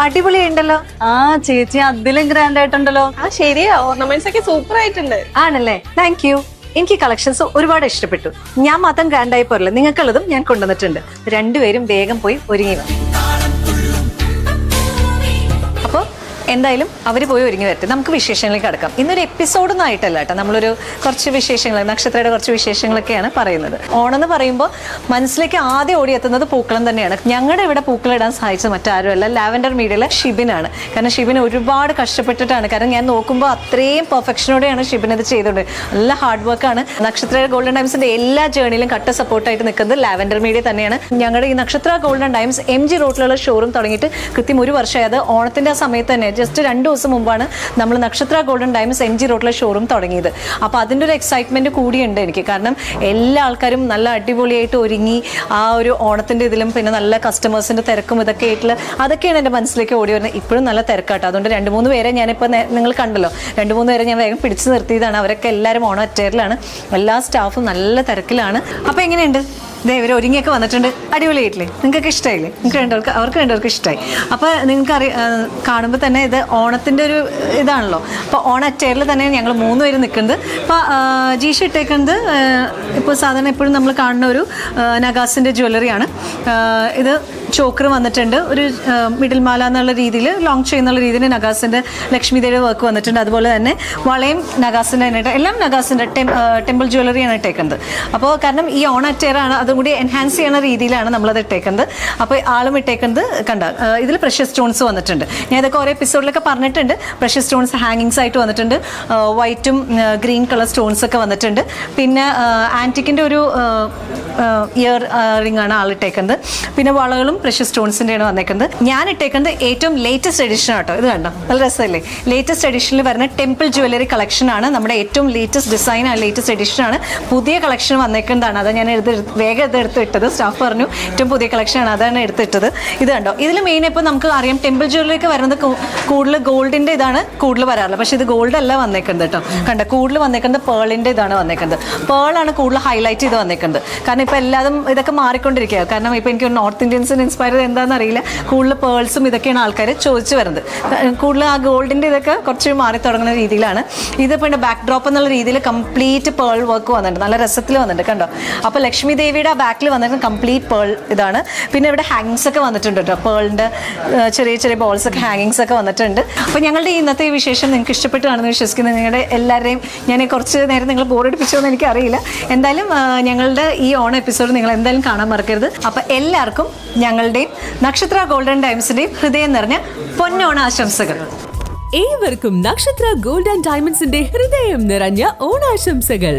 അടിപൊളിയുണ്ടല്ലോ ആ ചേച്ചി അതിലും ഗ്രാൻഡ് ആയിട്ടുണ്ടല്ലോ. ആ ശരിയാ ഓർണമെന്റ്സ് ഒക്കെ സൂപ്പർ ആയിട്ടുണ്ട് ആണല്ലേ? താങ്ക് യു എനിക്ക് കളക്ഷൻസ് ഒരുപാട് ഇഷ്ടപ്പെട്ടു. ഞാൻ മാത്രം ഗ്രാൻഡായി പോരല്ലോ? നിങ്ങൾക്കുള്ളതും ഞാൻ കൊണ്ടുവന്നിട്ടുണ്ട്. രണ്ടുപേരും വേഗം പോയി ഒരുങ്ങി വന്നു അപ്പോൾ എന്തായാലും അവർ പോയി ഒരുങ്ങി വരട്ടെ. നമുക്ക് വിശേഷങ്ങളിലേക്ക് കടക്കാം. ഇന്നൊരു എപ്പിസോഡൊന്നും ആയിട്ടല്ല കേട്ടോ. നമ്മളൊരു കുറച്ച് വിശേഷങ്ങൾ നക്ഷത്രയുടെ കുറച്ച് വിശേഷങ്ങളൊക്കെയാണ് പറയുന്നത്. ഓണം എന്ന് പറയുമ്പോൾ മനസ്സിലേക്ക് ആദ്യം ഓടിയെത്തുന്നത് പൂക്കളം തന്നെയാണ്. ഞങ്ങളുടെ ഇവിടെ പൂക്കളം ഇടാൻ സഹായിച്ചത് മറ്റാരുമല്ല. ലാവൻഡർ മീഡിയയിലെ ഷിബിനാണ്. കാരണം ഷിബിൻ ഒരുപാട് കഷ്ടപ്പെട്ടിട്ടാണ്. കാരണം ഞാൻ നോക്കുമ്പോൾ അത്രയും പെർഫെക്ഷനോടെയാണ് ഷിബിൻ ഇത് ചെയ്തത്. നല്ല ഹാർഡ് വർക്കാണ് നക്ഷത്ര ഗോൾഡൻ ടൈംസിന്റെ എല്ലാ ജേണിയിലും കട്ട സപ്പോർട്ടായിട്ട് നിൽക്കുന്നത് ലാവൻഡർ മീഡിയ തന്നെയാണ്. ഞങ്ങളുടെ ഈ Nakshatra golden times M G റോഡിലുള്ള ഷോറൂം തുടങ്ങിയിട്ട് കൃത്യം ഒരു വർഷമായി. അത് ഓണത്തിന്റെ ആ സമയത്ത് തന്നെ ജസ്റ്റ് രണ്ട് ദിവസം മുമ്പാണ് നമ്മൾ Nakshatra golden times M G റോഡിലെ ഷോറൂം തുടങ്ങിയത്. അപ്പോൾ അതിന്റെ ഒരു എക്സൈറ്റ്മെന്റ് കൂടിയുണ്ട് എനിക്ക്. കാരണം എല്ലാ ആൾക്കാരും നല്ല അടിപൊളിയായിട്ട് ഒരുങ്ങി ആ ഒരു ഓണത്തിന്റെ ഇതിലും പിന്നെ നല്ല കസ്റ്റമേഴ്സിന്റെ തിരക്കും ഇതൊക്കെ ആയിട്ടുള്ള അതൊക്കെയാണ് എന്റെ മനസ്സിലേക്ക് ഓടി വരുന്നത്. ഇപ്പോഴും നല്ല തിരക്കാട്ടോ. അതുകൊണ്ട് രണ്ട് മൂന്ന് പേരെ ഞാനിപ്പോൾ നിങ്ങൾ കണ്ടല്ലോ. രണ്ട് മൂന്ന് പേരെ ഞാൻ വേഗം പിടിച്ചു നിർത്തിയതാണ്. അവരൊക്കെ എല്ലാവരും ഓണം അറ്റയറിലാണ് എല്ലാ സ്റ്റാഫും നല്ല തിരക്കിലാണ്. അപ്പോൾ എങ്ങനെയുണ്ട്? ദേ ഇവർ ഒരുങ്ങിയൊക്കെ വന്നിട്ടുണ്ട്. അടിപൊളിയായിട്ടില്ലേ നിങ്ങൾക്ക് ഇഷ്ടമായില്ലേ നിങ്ങൾക്ക് രണ്ടുപേർക്ക് അവർക്ക് രണ്ടുപേർക്ക് ഇഷ്ടമായി അപ്പോൾ നിങ്ങൾക്ക് അറിയ കാണുമ്പോൾ തന്നെ ഇത് ഓണത്തിന്റെ ഒരു ഇതാണല്ലോ. അപ്പോൾ ഓണ അറ്റേറിൽ തന്നെ ഞങ്ങൾ മൂന്ന് പേര് നിൽക്കുന്നത്. അപ്പോൾ ജീഷ ഇട്ടേക്കുന്നത് ഇപ്പോൾ സാധാരണ എപ്പോഴും നമ്മൾ കാണുന്ന ഒരു നഗാസിന്റെ ജ്വല്ലറിയാണ് ഇത് ചോക്കർ വന്നിട്ടുണ്ട്. ഒരു മിഡിൽ മാല എന്നുള്ള രീതിയിൽ ലോങ് ചെയിൻ എന്നുള്ള രീതിയിൽ നഗാസിന്റെ ലക്ഷ്മിദേവി വർക്ക് വന്നിട്ടുണ്ട്. അതുപോലെ തന്നെ വളയും നഗാസിന്റെ തന്നെ എല്ലാം നഗാസിന്റെ ടെമ്പിൾ ജ്വല്ലറിയാണ് ഇട്ടേക്കുന്നത്. അപ്പോൾ കാരണം ഈ ഓൺ അറ്റയറാണ് അതും കൂടി എൻഹാൻസ് ചെയ്യുന്ന രീതിയിലാണ് നമ്മളത് ഇട്ടേക്കുന്നത്. അപ്പോൾ ആളും ഇട്ടേക്കുന്നത് കണ്ട ഇതിൽ പ്രഷ്യസ് സ്റ്റോൺസ് വന്നിട്ടുണ്ട്. ഞാൻ ഇതൊക്കെ ഓരോ എപ്പിസോഡിലൊക്കെ പറഞ്ഞിട്ടുണ്ട്. പ്രഷ്യസ് സ്റ്റോൺസ് ഹാങ്ങിങ്സ് ആയിട്ട് വന്നിട്ടുണ്ട്. വൈറ്റും ഗ്രീൻ കളർ സ്റ്റോൺസ് ഒക്കെ വന്നിട്ടുണ്ട്. പിന്നെ ആന്റിക്കിന്റെ ഒരു ഇയർ റിംഗ് ആണ് ആൾ ഇട്ടേക്കുന്നത് പിന്നെ വളകളും പ്രഷ്യസ് സ്റ്റോൺസിന്റെയാണ് വന്നേക്കുന്നത്. ഞാൻ ഇട്ടേക്കുന്നത് ഏറ്റവും ലേറ്റസ്റ്റ് എഡിഷൻ ആട്ടോ. ഇത് കണ്ടോ? നല്ല രസമല്ലേ? ലേറ്റസ്റ്റ് എഡിഷനിൽ വരുന്ന ടെമ്പിൾ കളക്ഷൻ ആണ് നമ്മുടെ ഏറ്റവും ലേറ്റസ്റ്റ് ഡിസൈൻ ആണ് ലേറ്റസ്റ്റ് എഡിഷൻ ആണ്. പുതിയ കളക്ഷൻ വന്നേക്കുന്നതാണ്. അത് ഞാൻ എടുത്ത് വേഗം ഇത് എടുത്ത് ഇട്ടത്. സ്റ്റാഫ് പറഞ്ഞു ഏറ്റവും പുതിയ കളക്ഷൻ ആണ്. അതാണ് എടുത്തിട്ടത് ഇത് കണ്ടോ? ഇതിൽ മെയിൻ ഇപ്പോൾ നമുക്ക് അറിയാം ടെമ്പിൾ ജ്വല്ലറിക്ക് വരുന്നത് കൂടുതൽ ഗോൾഡിന്റെ ഇതാണ് കൂടുതൽ വരാറുള്ളത്. പക്ഷേ ഇത് ഗോൾഡ് അല്ല വന്നേക്കുന്നത് കേട്ടോ. കണ്ടോ? കൂടുതൽ വന്നേക്കുന്നത് പേളിന്റെ ഇതാണ് വന്നേക്കുന്നത്. പേളാണ് കൂടുതൽ ഹൈലൈറ്റ് ചെയ്ത് വന്നേക്കുന്നത്. കാരണം ഇപ്പോൾ എല്ലാതും ഇതൊക്കെ മാറിക്കൊണ്ടിരിക്കുക കാരണം ഇപ്പോൾ എനിക്ക് നോർത്ത് ഇന്ത്യൻസിന് ഇൻസ്പയർ എന്താണെന്ന് അറിയില്ല കൂടുതൽ പേൾസും ഇതൊക്കെയാണ് ആൾക്കാർ ചോദിച്ചു വരുന്നത്. കൂടുതൽ ആ ഗോൾഡിന്റെ ഇതൊക്കെ കുറച്ച് മാറി തുടങ്ങുന്ന രീതിയിലാണ്. ഇത് പിന്നെ ബാക്ക് ഡ്രോപ്പ് എന്നുള്ള രീതിയിൽ കംപ്ലീറ്റ് പേൾ വർക്ക് വന്നിട്ടുണ്ട്. നല്ല രസത്തിൽ വന്നിട്ടുണ്ട് കണ്ടോ? അപ്പോൾ ലക്ഷ്മി ദേവിയുടെ ആ ബാക്കിൽ വന്നിട്ട് കംപ്ലീറ്റ് പേൾ ഇതാണ്. പിന്നെ ഇവിടെ ഹാങ്സ് ഒക്കെ വന്നിട്ടുണ്ട് കേട്ടോ. പേളിന്റെ ചെറിയ ചെറിയ ബോൾസ് ഒക്കെ ഹാങ്ങിങ്സ് ഒക്കെ വന്നിട്ടുണ്ട്. അപ്പോൾ ഞങ്ങളുടെ ഇന്നത്തെ ഈ വിശേഷം നിങ്ങൾക്ക് ഇഷ്ടപ്പെട്ടാണെന്ന് വിശ്വസിക്കുന്നു. നിങ്ങളുടെ എല്ലാവരെയും ഞാൻ കുറച്ച് നേരം നിങ്ങൾ ബോറടിപ്പിച്ചോ എന്ന് എനിക്കറിയില്ല. എന്തായാലും ഞങ്ങളുടെ ഈ ഓൺ എപ്പിസോഡ് നിങ്ങൾ എന്തായാലും കാണാൻ മറക്കരുത്. അപ്പോൾ എല്ലാവർക്കും ഞങ്ങളുടെയും നക്ഷത്ര ഗോൾഡൻ ടൈംസിന്റെയും ഹൃദയം നിറഞ്ഞ പൊന്നോണ ആശംസകൾ. ഏവർക്കും നക്ഷത്ര ഗോൾഡൻ ആൻഡ് ഡയമണ്ട്സിന്റെ ഹൃദയം നിറഞ്ഞ ഓണാശംസകൾ.